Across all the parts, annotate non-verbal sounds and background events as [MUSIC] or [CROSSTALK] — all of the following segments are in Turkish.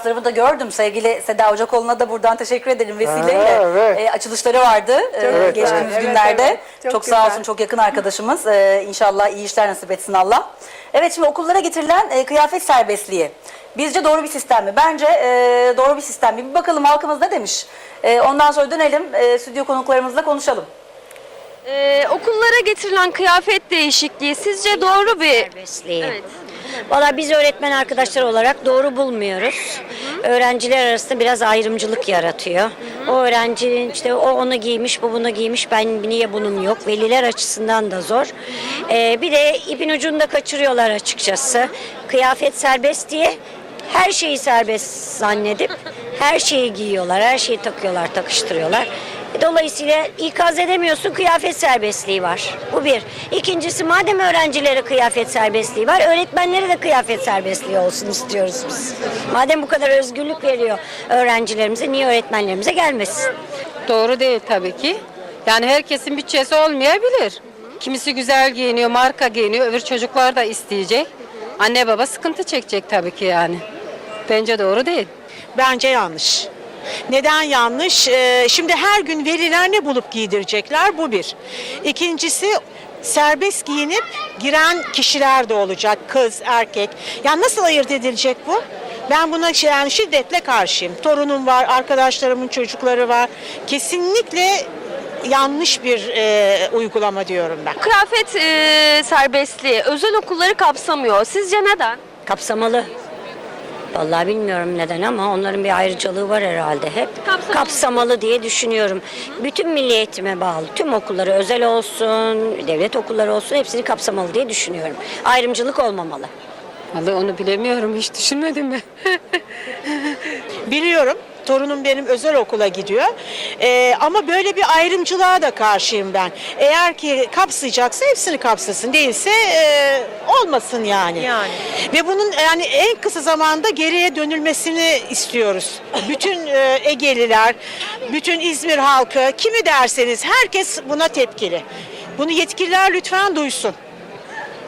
fotoğraflarımı da gördüm. Sevgili Seda Hocakoğlu'na da buradan teşekkür ederim vesileyle. Ha, evet. E, açılışları vardı e, Evet, geçtiğimiz evet. günlerde. Evet, evet. Çok, Çok sağ olsun çok yakın arkadaşımız. E, inşallah iyi işler nasip etsin Allah. Evet şimdi okullara getirilen e, kıyafet serbestliği. Bizce doğru bir sistem mi? Bence e, doğru bir sistem mi? Bir bakalım halkımız ne demiş? E, ondan sonra dönelim e, stüdyo konuklarımızla konuşalım. Ee, okullara getirilen kıyafet değişikliği sizce doğru bir... serbestliği. Evet. Valla biz öğretmen arkadaşlar olarak doğru bulmuyoruz. Öğrenciler arasında biraz ayrımcılık yaratıyor. O öğrencinin işte o onu giymiş, bu bunu giymiş, ben niye bunun yok. Veliler açısından da zor. Ee, bir de ipin ucunu da kaçırıyorlar açıkçası. Kıyafet serbest diye her şeyi serbest zannedip her şeyi giyiyorlar, her şeyi takıyorlar, takıştırıyorlar. Dolayısıyla ikaz edemiyorsun kıyafet serbestliği var. Bu bir. İkincisi madem öğrencilere kıyafet serbestliği var öğretmenlere de kıyafet serbestliği olsun istiyoruz biz. Madem bu kadar özgürlük veriyor öğrencilerimize niye öğretmenlerimize gelmesin? Doğru değil tabii ki. Yani herkesin bütçesi olmayabilir. Kimisi güzel giyiniyor, marka giyiniyor, öbür çocuklar da isteyecek. Anne baba sıkıntı çekecek tabii ki yani. Bence doğru değil. Bence yanlış. Neden yanlış? Ee, şimdi her gün veliler ne bulup giydirecekler? Bu bir. İkincisi serbest giyinip giren kişiler de olacak. Kız, erkek. Yani nasıl ayırt edilecek bu? Ben buna yani şiddetle karşıyım. Torunum var, arkadaşlarımın çocukları var. Kesinlikle yanlış bir e, uygulama diyorum ben. Kıyafet e, serbestliği özel okulları kapsamıyor. Sizce neden? Kapsamalı. Vallahi bilmiyorum neden ama onların bir ayrıcalığı var herhalde hep. Kapsamalı. Kapsamalı diye düşünüyorum. Bütün milli eğitime bağlı. Tüm okulları özel olsun, devlet okulları olsun hepsini kapsamalı diye düşünüyorum. Ayrımcılık olmamalı. Vallahi onu bilemiyorum, hiç düşünmedim ben. [LAUGHS] Biliyorum. Torunum benim özel okula gidiyor. Ee, ama böyle bir ayrımcılığa da karşıyım ben. Eğer ki kapsayacaksa hepsini kapsasın. Değilse e, olmasın yani. Yani. Ve bunun yani en kısa zamanda geriye dönülmesini istiyoruz. Bütün e, Egeliler, bütün İzmir halkı, kimi derseniz herkes buna tepkili. Bunu yetkililer lütfen duysun.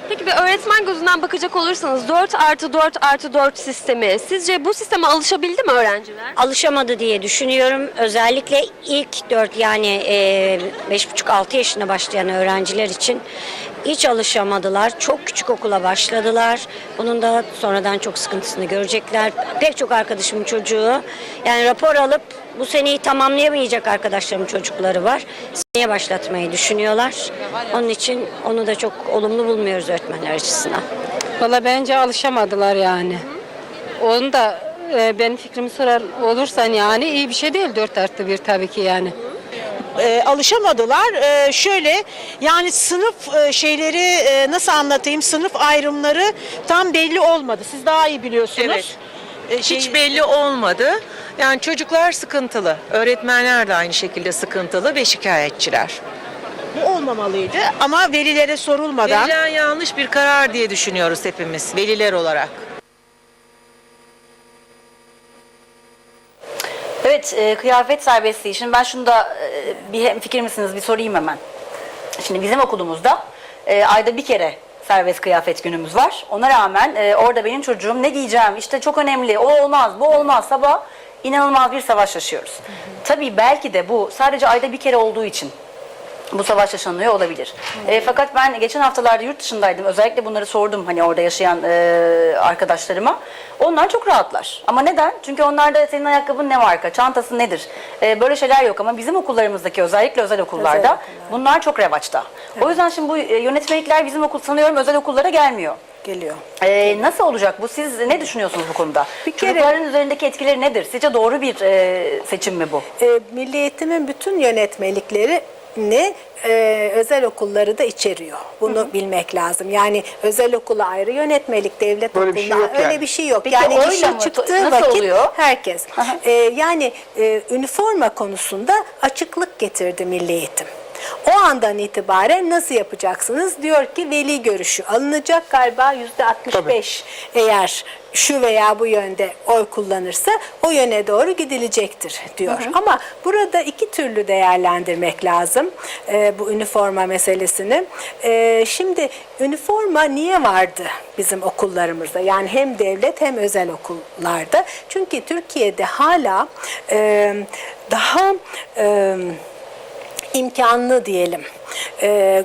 Peki bir öğretmen gözünden bakacak olursanız 4 artı 4 artı 4 sistemi sizce bu sisteme alışabildi mi öğrenciler? Alışamadı diye düşünüyorum. Özellikle ilk 4 yani e, 5,5-6 yaşına başlayan öğrenciler için hiç alışamadılar. Çok küçük okula başladılar. Bunun da sonradan çok sıkıntısını görecekler. Pek çok arkadaşımın çocuğu yani rapor alıp bu seneyi tamamlayamayacak arkadaşlarımın çocukları var. Seneye başlatmayı düşünüyorlar. Onun için onu da çok olumlu bulmuyoruz öğretmenler açısından. Vallahi bence alışamadılar yani. Onu da e, benim fikrimi sorar olursan yani iyi bir şey değil 4 artı 1 tabii ki yani. e, alışamadılar. E, şöyle yani sınıf e, şeyleri e, nasıl anlatayım sınıf ayrımları tam belli olmadı. Siz daha iyi biliyorsunuz. Evet. E, şey- Hiç belli olmadı. Yani çocuklar sıkıntılı. Öğretmenler de aynı şekilde sıkıntılı ve şikayetçiler. bu olmamalıydı ama velilere sorulmadan Verilen yanlış bir karar diye düşünüyoruz hepimiz veliler olarak. Evet, e, kıyafet serbestliği. Şimdi ben şunu da e, bir hem fikir misiniz bir sorayım hemen. Şimdi bizim okulumuzda e, ayda bir kere serbest kıyafet günümüz var. Ona rağmen e, orada benim çocuğum ne giyeceğim işte çok önemli o olmaz bu olmaz sabah inanılmaz bir savaş yaşıyoruz. Tabii belki de bu sadece ayda bir kere olduğu için bu savaş yaşanıyor olabilir. E, fakat ben geçen haftalarda yurt dışındaydım. Özellikle bunları sordum hani orada yaşayan e, arkadaşlarıma. Onlar çok rahatlar. Ama neden? Çünkü onlarda senin ayakkabın ne marka, çantası nedir? E, böyle şeyler yok ama bizim okullarımızdaki özellikle özel okullarda bunlar çok revaçta. O yüzden şimdi bu e, yönetmelikler bizim okul sanıyorum özel okullara gelmiyor. Geliyor. E, nasıl olacak bu? Siz ne düşünüyorsunuz bu konuda? Bir kere- Çocukların üzerindeki etkileri nedir? Sizce doğru bir e, seçim mi bu? e, Milli Eğitim'in bütün yönetmelikleri ne e, özel okulları da içeriyor. Bunu bilmek lazım. Yani özel okula ayrı yönetmelik, devlet Böyle bir okuluna şey yok öyle yani. bir şey yok. Peki yani oyla çıktığı Nasıl vakit oluyor? herkes. E, yani e, üniforma konusunda açıklık getirdi Milli Eğitim. O andan itibaren nasıl yapacaksınız? Diyor ki veli görüşü alınacak galiba yüzde 65 eğer şu veya bu yönde oy kullanırsa o yöne doğru gidilecektir diyor. Ama burada iki türlü değerlendirmek lazım e, bu üniforma meselesini. E, şimdi üniforma niye vardı bizim okullarımızda? Yani hem devlet hem özel okullarda. Çünkü Türkiye'de hala e, daha e, imkanlı diyelim e,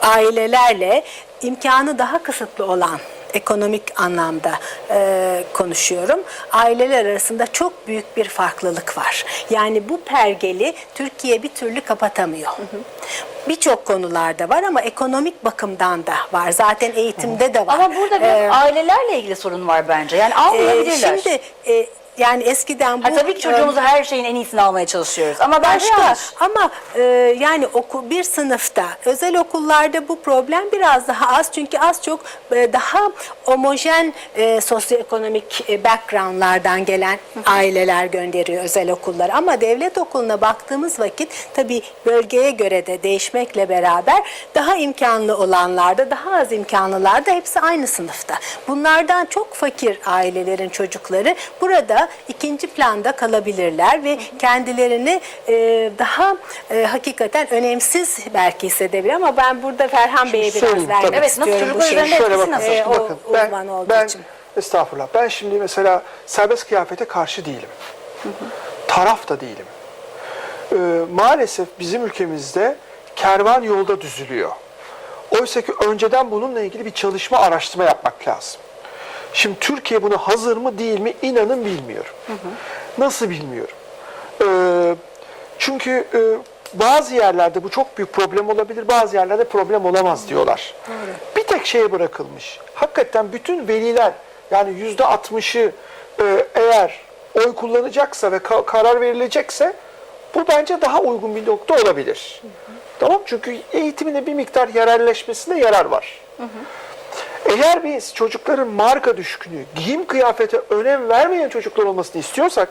ailelerle imkanı daha kısıtlı olan ekonomik anlamda e, konuşuyorum. Aileler arasında çok büyük bir farklılık var. Yani bu pergeli Türkiye bir türlü kapatamıyor. Birçok konularda var ama ekonomik bakımdan da var. Zaten eğitimde de var. Ama burada biraz Ee, ailelerle ilgili sorun var bence. Yani e, almayabilirler. şimdi e, yani eskiden bu Ha, tabii ki çocuğumuza her şeyin en iyisini almaya çalışıyoruz. Ama Başka yanlış. ama e, yani oku, bir sınıfta özel okullarda bu problem biraz daha az çünkü az çok e, daha homojen e, sosyoekonomik e, backgroundlardan gelen aileler gönderiyor özel okullara ama devlet okuluna baktığımız vakit tabii bölgeye göre de değişmekle beraber daha imkanlı olanlarda daha az imkanlılarda hepsi aynı sınıfta. Bunlardan çok fakir ailelerin çocukları burada ikinci planda kalabilirler ve kendilerini e, daha e, hakikaten önemsiz belki hissedebilir ama ben burada Ferhan Bey'e biraz söyleyeyim, vermek tabii. Evet, nasıl istiyorum bu çocuklar şeyi. üzerinde Şöyle etkisi bakın, nasıl? E, o bakın ben, uzman olduğu ben için. estağfurullah. Ben şimdi mesela serbest kıyafete karşı değilim. Taraf da değilim. Ee, maalesef bizim ülkemizde kervan yolda düzülüyor. Oysa ki önceden bununla ilgili bir çalışma, araştırma yapmak lazım. Şimdi Türkiye buna hazır mı değil mi inanın bilmiyorum. Nasıl bilmiyorum. Ee, çünkü e, bazı yerlerde bu çok büyük problem olabilir, bazı yerlerde problem olamaz diyorlar. Bir tek şeye bırakılmış. Hakikaten bütün veliler yani yüzde altmışı e, eğer oy kullanacaksa ve ka- karar verilecekse bu bence daha uygun bir nokta olabilir. Tamam çünkü eğitimine bir miktar yerelleşmesinde yarar var. Eğer biz çocukların marka düşkünü, giyim kıyafete önem vermeyen çocuklar olmasını istiyorsak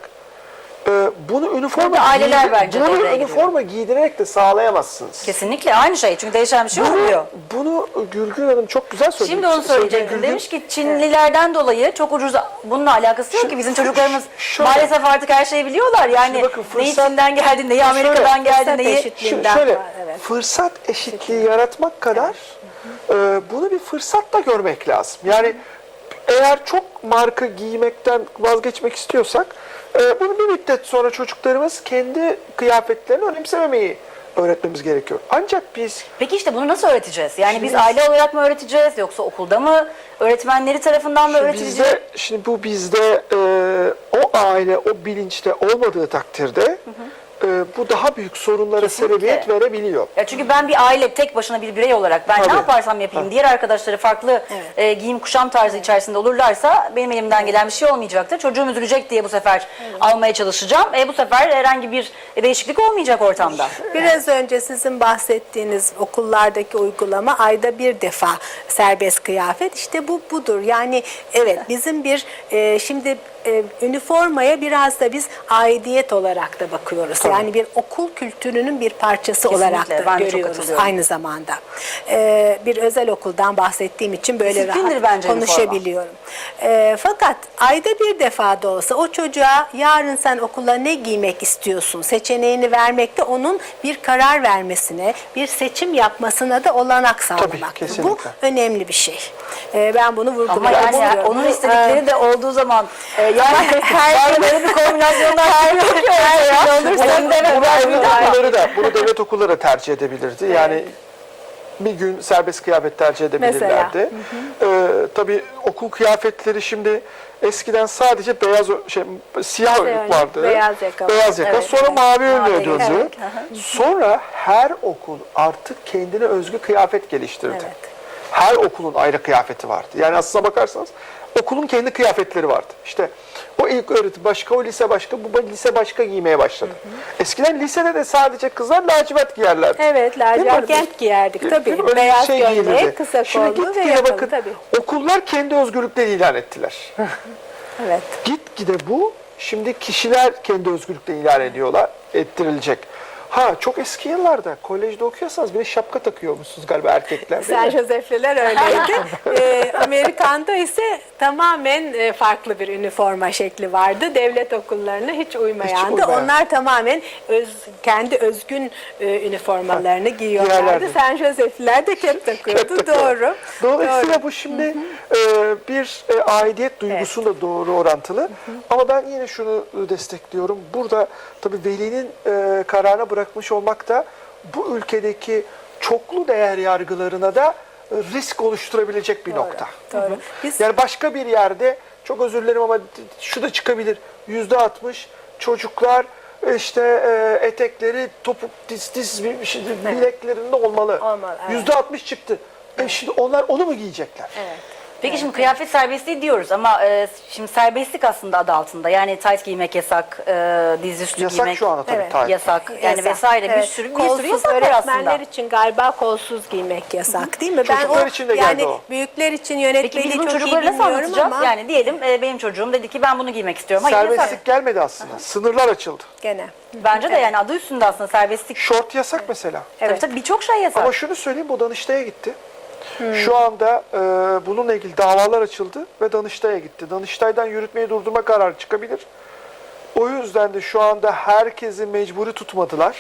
e, bunu üniforma aileler giydir- bence bunu devreye üniforma giydirerek de sağlayamazsınız. Kesinlikle aynı şey. Çünkü değişen bir şey olmuyor. Bunu, bunu Gülgün Hanım çok güzel söyledi. Şimdi onu söyleyecektim. Gülgün- Demiş ki Çinlilerden dolayı çok ucuz bununla alakası yok ki bizim çocuklarımız [LAUGHS] şöyle- maalesef artık her şeyi biliyorlar. Yani bakın neyi fırsat- Çin'den geldi, neyi Amerika'dan geldi, fırsat neyi... eşitliği. Şöyle evet. fırsat eşitliği yaratmak kadar e, bunu bir fırsat da görmek lazım. Yani eğer çok marka giymekten vazgeçmek istiyorsak e, bunu bir müddet sonra çocuklarımız kendi kıyafetlerini önemsememeyi öğretmemiz gerekiyor. Ancak biz Peki işte bunu nasıl öğreteceğiz? Yani biz aile olarak mı öğreteceğiz yoksa okulda mı? Öğretmenleri tarafından mı öğretilecek? bizde, şimdi bu bizde e, o aile o bilinçte olmadığı takdirde e, bu daha büyük sorunlara Kesinlikle. sebebiyet verebiliyor. Ya çünkü ben bir aile tek başına bir birey olarak ben Tabii. ne yaparsam yapayım diğer arkadaşları farklı e, giyim kuşam tarzı içerisinde olurlarsa benim elimden gelen bir şey olmayacaktır. Çocuğum üzülecek diye bu sefer almaya çalışacağım. E, bu sefer herhangi bir değişiklik olmayacak ortamda. Biraz önce sizin bahsettiğiniz okullardaki uygulama ayda bir defa serbest kıyafet işte bu budur. Yani evet bizim bir e, şimdi e, üniformaya biraz da biz aidiyet olarak da bakıyoruz. Yani bir okul kültürünün bir parçası Kesinlikle, olarak da ben de çok görüyoruz aynı zamanda. E, bir özel okuldan bahsettiğim için böyle Disiplindir rahat bence konuşabiliyorum. E, fakat ayda bir defa da olsa o çocuğa yarın sen okula ne giymek istiyorsun seçeneğini vermekte onun bir karar vermesine, bir seçim yapmasına da olanak sağlamak. Bu önemli bir şey. E, ben bunu Ama vurgulamak yani istiyorum. onun Bu, istedikleri de olduğu zaman e, yani her böyle bir kombinasyonlar her yok ya. Olursa devlet bir ama. okulları da, bunu [LAUGHS] devlet okulları da tercih edebilirdi. Yani bir gün serbest kıyafet tercih edebilirlerdi. Ee, tabii okul kıyafetleri şimdi eskiden sadece beyaz şey siyah önlük önlük, vardı. beyaz yaka. Beyaz yaka. Evet, sonra evet. mavi önlüğe döndü. Sonra her okul artık kendine özgü kıyafet geliştirdi. Evet. Her okulun ayrı kıyafeti vardı. Yani aslına bakarsanız okulun kendi kıyafetleri vardı. İşte o ilk öğretim başka, o lise başka, bu lise başka giymeye başladı. Eskiden lisede de sadece kızlar lacivert giyerlerdi. Evet, lacivert giyerdik tabii. Öyle Beyaz şey gömlek, kısa kollu ve yakalı bakın tabii. okullar kendi özgürlüklerini ilan ettiler. [LAUGHS] Evet. Gitgide bu şimdi kişiler kendi özgürlüklerini ilan ediyorlar, ettirilecek. Ha çok eski yıllarda kolejde okuyorsanız bir de şapka takıyormuşsunuz galiba erkekler Sen mi? Joseph'liler öyleydi. [LAUGHS] Ee, Amerikan'da ise tamamen e, farklı bir üniforma şekli vardı. Devlet okullarına hiç uymayandı. uymayan. Onlar tamamen öz, kendi özgün e, üniformalarını giyiyorlardı. giyerlerdi. Sen Joseph'liler de kep takıyordu. Doğru. Dolayısıyla Doğru. bu şimdi e, bir e, aidiyet duygusuyla doğru orantılı. Ama ben yine şunu e, destekliyorum. Burada tabii velinin e, kararına bırakmış olmak da bu ülkedeki çoklu değer yargılarına da e, risk oluşturabilecek bir nokta. Doğru. Biz Yani başka bir yerde çok özür dilerim ama şu da çıkabilir. Yüzde altmış çocuklar işte e, etekleri topuk diz diz bir şey, bileklerinde olmalı. Olmalı, evet. Yüzde altmış çıktı. E şimdi onlar onu mu giyecekler? Peki şimdi kıyafet serbestliği diyoruz ama e, şimdi serbestlik aslında adı altında. Yani tight giymek yasak, e, dizüstü Yasak giymek şu anda tabii Evet. tarih. yasak. Yani Yasak. vesaire bir Evet. sürü bir Kolsuz sürü yasak var öğretmenler aslında. için galiba kolsuz giymek yasak değil mi? Çocuklar için de geldi yani o. büyükler için Peki yönetmeliği bunu çok iyi bilmiyorum ama Yani diyelim e, benim çocuğum dedi ki ben bunu giymek istiyorum. Hayır yasak. Serbestlik gelmedi aslında. Sınırlar açıldı. gene. Bence de yani adı üstünde aslında serbestlik. Şort yasak mesela. Tabii tabii birçok şey yasak. Ama şunu söyleyeyim bu Danıştay'a gitti. Şu anda e, bununla ilgili davalar açıldı ve Danıştay'a gitti. Danıştay'dan yürütmeyi durdurma kararı çıkabilir. O yüzden de şu anda herkesi mecburi tutmadılar.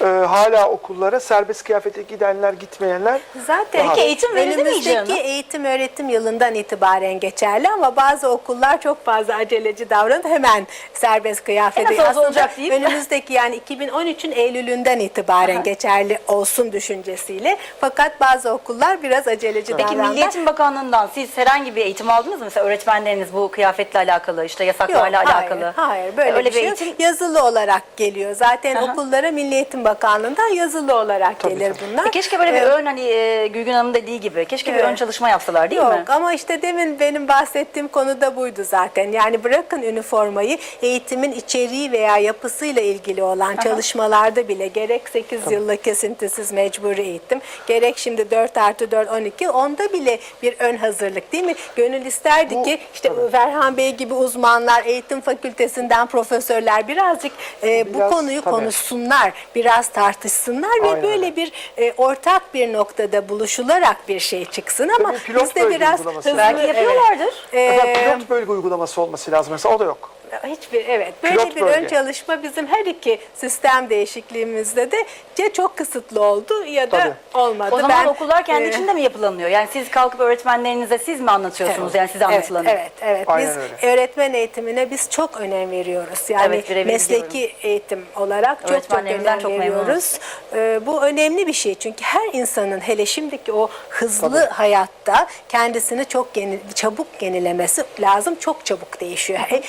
E, hala okullara serbest kıyafete gidenler, gitmeyenler Zaten Peki eğitim verildi mi önümüzdeki eğitim öğretim yılından itibaren geçerli ama bazı okullar çok fazla aceleci davranıp hemen serbest. E nasıl olsa Aslında olacak deyip. Önümüzdeki yani 2013'ün Eylül'ünden itibaren geçerli olsun düşüncesiyle. Fakat bazı okullar biraz aceleci Peki davrandılar. Milli Eğitim Bakanlığı'ndan siz herhangi bir eğitim aldınız mı? Mesela öğretmenleriniz bu kıyafetle alakalı, işte Yok, yasaklarla hayır, alakalı. Hayır, böyle Öyle bir şey yok. eğitim Yazılı olarak geliyor. Zaten Aha. okullara Milli Eğitim Bakanlığı'ndan yazılı olarak Tabii, gelir tabii. bunlar. E keşke böyle bir Ee, ön hani e, Gülgün Hanım dediği gibi keşke bir Evet. ön çalışma yapsalar değil Yok mi? ama işte demin benim bahsettiğim konu da buydu zaten. Yani bırakın üniformayı eğitimin içeriği veya yapısıyla ilgili olan çalışmalarda bile gerek 8 yıllık kesintisiz mecburi eğitim gerek şimdi 4 artı 4 12 onda bile bir ön hazırlık değil mi? Gönül isterdi Bu- ki işte Ferhan Bey gibi uzmanlar eğitim fakültesinden profesörler birazcık e, bu Biraz, konuyu tabii. konuşsunlar, biraz tartışsınlar ve Aynen böyle öyle. bir e, ortak bir noktada buluşularak bir şey çıksın ama Tabii pilot biz de bölge biraz uygulaması. hızlı Belki yapıyorlardır. Ee, pilot bölge uygulaması olması lazım mesela o da yok. Hiçbir evet böyle Pilot bir bölge. ön çalışma bizim her iki sistem değişikliğimizde de ya çok kısıtlı oldu ya da Tabii. olmadı. O zaman Ben, okullar kendi e, içinde mi yapılanıyor? Yani siz kalkıp öğretmenlerinize siz mi anlatıyorsunuz? Yani size anlatılanı. Evet, evet, evet. Aynen biz öyle. öğretmen eğitimine biz çok önem veriyoruz. Yani Evet, mesleki eğitim olarak çok çok önem çok veriyoruz. Ee, bu önemli bir şey çünkü her insanın hele şimdiki o hızlı hayatta kendisini çok yeni, çabuk yenilemesi lazım. Çok çabuk değişiyor. E,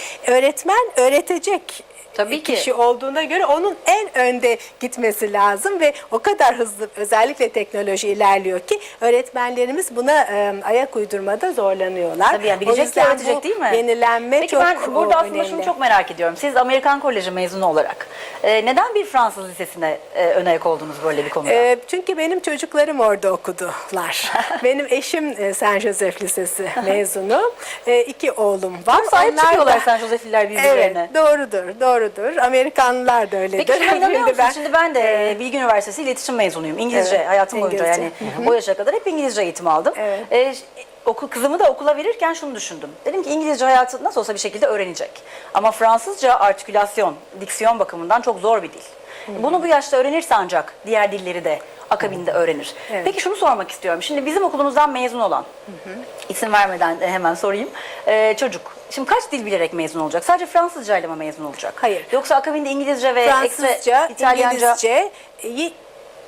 Öğretmen öğretecek Tabii ki. kişi olduğuna göre onun en önde gitmesi lazım ve o kadar hızlı özellikle teknoloji ilerliyor ki öğretmenlerimiz buna e, ayak uydurmada zorlanıyorlar. Tabii yani bilecek yüzden öğretecek değil mi? Yenilenme Peki çok ben burada aslında önemli. şunu çok merak ediyorum. Siz Amerikan Koleji mezunu olarak e, neden bir Fransız lisesine e, ön ayak oldunuz böyle bir konuda? Ee, çünkü benim çocuklarım orada okudular. [LAUGHS] benim eşim e, Saint Joseph Lisesi mezunu. E, iki oğlum var. Çok sahip Onlar çıkıyorlar da- Saint Joseph'liler birbirlerine. Evet, doğrudur, doğrudur. Amerikanlılar da öyledir. Peki şuna inanıyor Şimdi [LAUGHS] musunuz? Şimdi ben de e, Bilgi Üniversitesi İletişim mezunuyum. İngilizce Evet, hayatım boyunca İngilizce. yani o yaşa kadar hep İngilizce eğitim aldım. Evet. E, okul, kızımı da okula verirken şunu düşündüm. Dedim ki İngilizce hayatı nasıl olsa bir şekilde öğrenecek. Ama Fransızca artikülasyon, diksiyon bakımından çok zor bir dil. Bunu bu yaşta öğrenirse ancak diğer dilleri de akabinde öğrenir. Evet. Peki şunu sormak istiyorum. Şimdi bizim okulumuzdan mezun olan, isim vermeden de [LAUGHS] hemen sorayım, e, çocuk. Şimdi kaç dil bilerek mezun olacak? Sadece Fransızca ile mi mezun olacak? Hayır. Yoksa akabinde İngilizce ve Fransızca, ekstra İtalyanca... İngilizce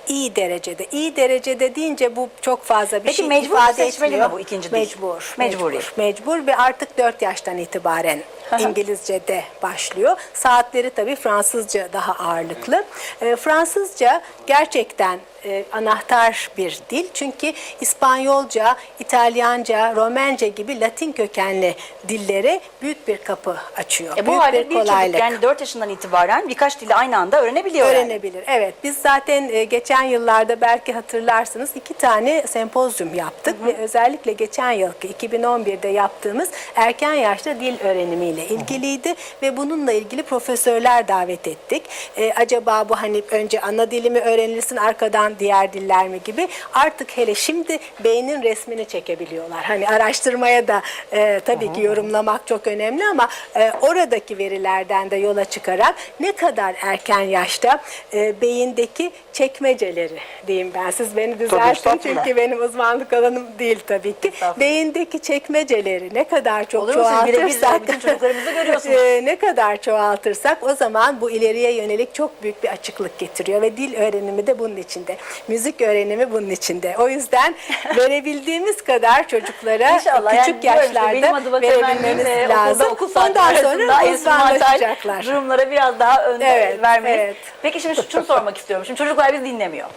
iyi, derecede. İyi derecede deyince bu çok fazla bir Peki şey mecbur ifade seçmeli mi etmiyor. bu ikinci dil? Mecbur. Mecbur. Mecbur ve artık 4 yaştan itibaren [LAUGHS] İngilizce'de başlıyor. Saatleri tabii Fransızca daha ağırlıklı. Ee, Fransızca gerçekten e, anahtar bir dil. Çünkü İspanyolca, İtalyanca, Romence gibi Latin kökenli dillere büyük bir kapı açıyor. E bu büyük halde bir kolaylık. yani 4 yaşından itibaren birkaç dili aynı anda öğrenebiliyor yani. Öğrenebilir. Evet. Biz zaten e, geçen yıllarda belki hatırlarsınız iki tane sempozyum yaptık ve özellikle geçen yılki 2011'de yaptığımız erken yaşta dil öğrenimiyle ile ilgiliydi ve bununla ilgili profesörler davet ettik. E, acaba bu hani önce ana dili mi öğrenilsin arkadan diğer diller mi gibi artık hele şimdi beynin resmini çekebiliyorlar. Hani araştırmaya da e, tabii ki yorumlamak çok önemli ama e, oradaki verilerden de yola çıkarak ne kadar erken yaşta e, beyindeki çekmeceleri diyeyim ben siz beni düzeltin çünkü benim uzmanlık alanım değil tabii ki. Beyindeki çekmeceleri ne kadar çok Olur mu? Siz birebir çoğaltırsak bütün çocuklarımızı görüyorsunuz. e, ne kadar çoğaltırsak o zaman bu ileriye yönelik çok büyük bir açıklık getiriyor ve dil öğrenimi de bunun içinde. Müzik öğrenimi bunun içinde. O yüzden [LAUGHS] verebildiğimiz kadar çocuklara İnşallah küçük yani yaşlarda verebilmemiz e, lazım. okulda okul Ondan sonra uzmanlaşacaklar. durumlara biraz daha ön Evet, vermeyiz. evet. Peki şimdi şunu sormak istiyorum. Şimdi çocuklar bizi dinlemiyor.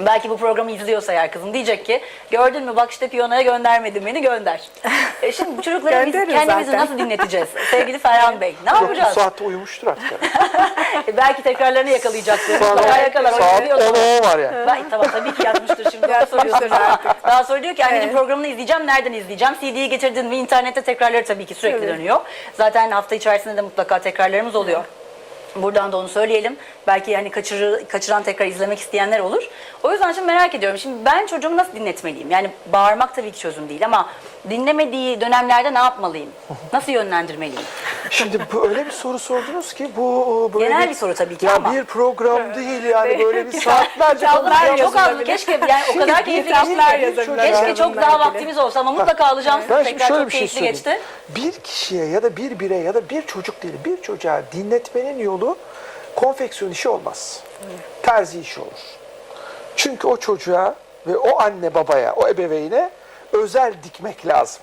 Belki bu programı izliyorsa eğer kızım diyecek ki gördün mü bak işte piyanoya göndermedin beni gönder. E şimdi bu çocuklara biz kendimizi zaten. nasıl dinleteceğiz? Sevgili Ferhan Bey ne Yok, yapacağız? saatte uyumuştur artık. [LAUGHS] E, belki tekrarlarını yakalayacaktır. Saat, Mutlaka yakalar. o saat seviyor 10 tamam. var yani. Ben, tamam tabii ki yazmıştır şimdi. Onu Yazmıştır soruyorsunuz. artık. Daha sonra diyor ki anneciğim Evet. programını izleyeceğim. Nereden izleyeceğim? CD'yi getirdin mi? İnternette tekrarları tabii ki sürekli Evet. dönüyor. Zaten hafta içerisinde de mutlaka tekrarlarımız oluyor. Buradan da onu söyleyelim. Belki hani kaçırı, kaçıran tekrar izlemek isteyenler olur. O yüzden şimdi merak ediyorum. Şimdi ben çocuğumu nasıl dinletmeliyim? Yani bağırmak tabii ki çözüm değil ama dinlemediği dönemlerde ne yapmalıyım? Nasıl yönlendirmeliyim? Şimdi bu öyle bir soru sordunuz ki bu böyle Genel bir soru tabii ki ya ama. bir program değil yani böyle bir saatlerce konuşacağımız- çok az. Keşke yani o kadar keyifli geçti kitaplar ki. yazabilirler Keşke çok daha vaktimiz olsa ama mutlaka alacağım sizi. Ben Tekrar şöyle çok bir şey geçti. Bir kişiye ya da bir bireye ya da bir çocuk değil bir çocuğa dinletmenin yolu konfeksiyon işi olmaz. Terzi işi olur. Çünkü o çocuğa ve o anne babaya, o ebeveyne özel dikmek lazım.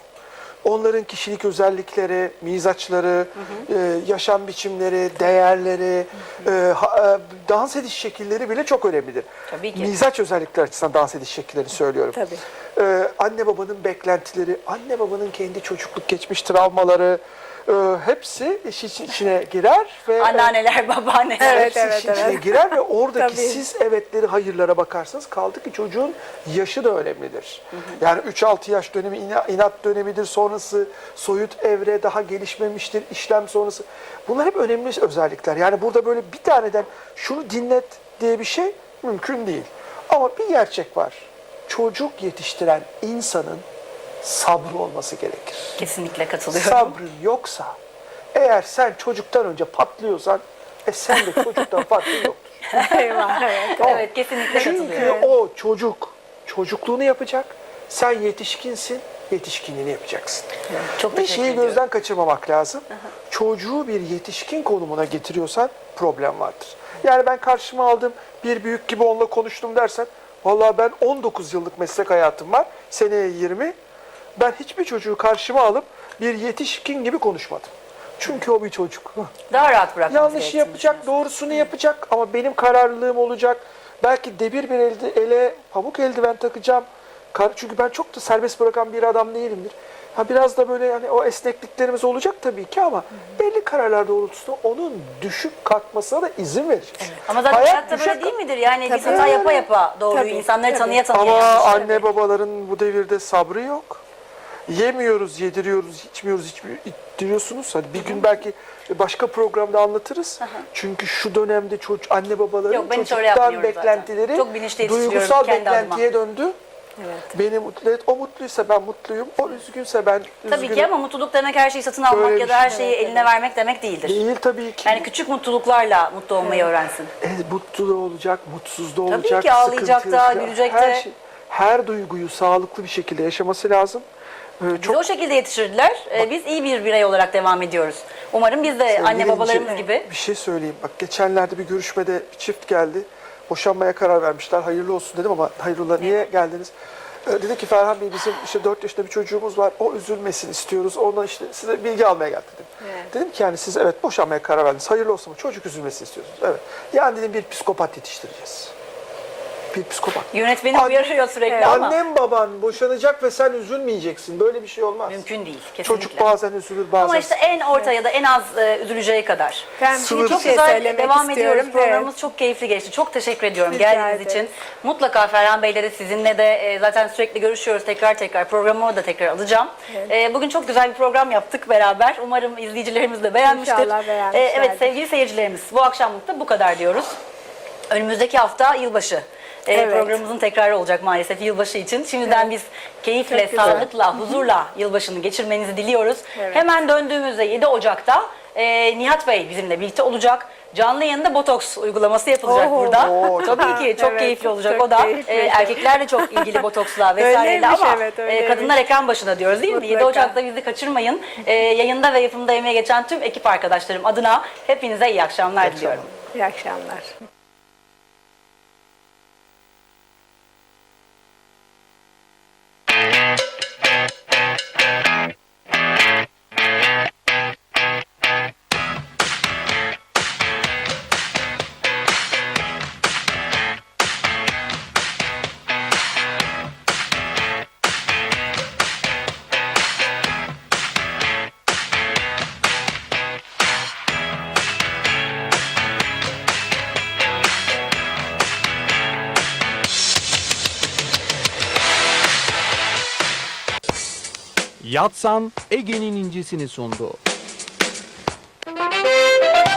Onların kişilik özellikleri, mizaçları, e, yaşam biçimleri, değerleri, e, ha- e, dans ediş şekilleri bile çok önemlidir. Tabii ki. Mizaç özellikleri açısından dans ediş şekillerini söylüyorum. Tabii. Ee, anne babanın beklentileri, anne babanın kendi çocukluk geçmiş travmaları e, hepsi iş için- içine girer ve Anneanneler, babaanneler. Evet, hepsi evet, işin içine evet. girer ve oradaki Tabii. siz evetleri hayırlara bakarsınız. Kaldı ki çocuğun yaşı da önemlidir. Yani 3-6 yaş dönemi ina- inat dönemidir. Sonrası soyut evre daha gelişmemiştir. işlem sonrası. Bunlar hep önemli özellikler. Yani burada böyle bir taneden şunu dinlet diye bir şey mümkün değil. Ama bir gerçek var. Çocuk yetiştiren insanın sabrı olması gerekir. Kesinlikle katılıyorum. Sabrın yoksa, eğer sen çocuktan önce patlıyorsan, e sen de çocuktan farkın yoktur. [LAUGHS] Eyvah, evet. Evet, kesinlikle Çünkü katılıyorum. o çocuk çocukluğunu yapacak, sen yetişkinsin, yetişkinliğini yapacaksın. Çok Bir şeyi ediyorum. gözden kaçırmamak lazım. Çocuğu bir yetişkin konumuna getiriyorsan problem vardır. Yani ben karşıma aldım bir büyük gibi onunla konuştum dersen vallahi ben 19 yıllık meslek hayatım var. Seneye 20. Ben hiçbir çocuğu karşıma alıp bir yetişkin gibi konuşmadım. Çünkü o bir çocuk. Daha rahat bırakmamız Yanlışı yapacak, doğrusunu yapacak ama benim kararlılığım olacak. Belki demir bir elde, ele pamuk eldiven takacağım. Çünkü ben çok da serbest bırakan bir adam değilimdir. Ha biraz da böyle yani o esnekliklerimiz olacak tabii ki ama belli kararlar doğrultusunda onun düşüp kalkmasına da izin vereceğiz. Ama zaten Hayat hayatta böyle değil midir? Yani biz hata yapa yapa doğruyu Tabii, insanları tabii. tanıya tanıya Ama yapmışız. anne babaların bu devirde sabrı yok. Yemiyoruz, yediriyoruz, içmiyoruz, içmiyor, ittiriyorsunuz. Hadi bir gün belki başka programda anlatırız. Çünkü şu dönemde çocuk anne babaların Yok, çocuktan zaten. beklentileri Çok duygusal beklentiye döndü. Beni mutlu et. O mutluysa ben mutluyum. O üzgünse ben üzgünüm. Tabii ki ama mutluluk demek her şeyi satın almak Böyle ya da her şey. şeyi eline vermek demek değildir. Değil tabii ki. Yani küçük mutluluklarla mutlu olmayı öğrensin. E, mutlu da olacak, mutsuz da Tabii olacak. ki ağlayacak da, gülecek her de. Şey, her duyguyu sağlıklı bir şekilde yaşaması lazım. Ee, Bizi o şekilde yetiştirdiler. Ee, biz iyi bir birey olarak devam ediyoruz. Umarım biz de Sevgili anne babalarımız İnci, gibi Bir şey söyleyeyim. Bak geçenlerde bir görüşmede bir çift geldi. Boşanmaya karar vermişler. Hayırlı olsun dedim ama hayrola niye geldiniz? Ee, dedi ki Ferhan Bey bizim işte 4 yaşında bir çocuğumuz var. O üzülmesin istiyoruz. Ondan işte size bilgi almaya geldik dedim. Dedim ki yani siz evet boşanmaya karar verdiniz. Hayırlı olsun ama çocuk üzülmesin istiyorsunuz. Evet. Yani dedim bir psikopat yetiştireceğiz. Bir psikopat. Yönetmenim An- uyarıyor sürekli ama Annem baban boşanacak ve sen üzülmeyeceksin. Böyle bir şey olmaz. mümkün değil kesinlikle. Çocuk bazen üzülür bazen. Ama işte en orta ya da en az e, üzüleceği kadar. Ben Sınır- Çok şey güzel devam istiyorum. ediyoruz. Programımız çok keyifli geçti. Çok teşekkür ediyorum Rica geldiğiniz ederiz. için. Mutlaka Ferhan Bey'le de sizinle de e, zaten sürekli görüşüyoruz tekrar tekrar. Programı da tekrar alacağım. E, bugün çok güzel bir program yaptık beraber. Umarım izleyicilerimiz de beğenmiştir. İnşallah beğenmişlerdir. evet sevgili seyircilerimiz bu akşamlık da bu kadar diyoruz. Önümüzdeki hafta yılbaşı. E, Evet. Programımızın tekrarı olacak maalesef yılbaşı için. Şimdiden biz keyifle, Çok güzel. sağlıkla, huzurla yılbaşını geçirmenizi diliyoruz. Evet. Hemen döndüğümüzde 7 Ocak'ta e, Nihat Bey bizimle birlikte olacak. Canlı yayında botoks uygulaması yapılacak Oo. burada. Oo, Tabii ki çok Evet, keyifli olacak çok o da. keyifli. E, erkekler de çok ilgili botoksla [LAUGHS] vesaireyle ama evet, e, kadınlar ekran başında diyoruz değil mi? 7 Mutlaka. Ocak'ta bizi kaçırmayın. E, yayında ve yapımda emeğe geçen tüm ekip arkadaşlarım adına hepinize iyi akşamlar diliyorum. İyi akşamlar. Yatsan Ege'nin incisini sundu.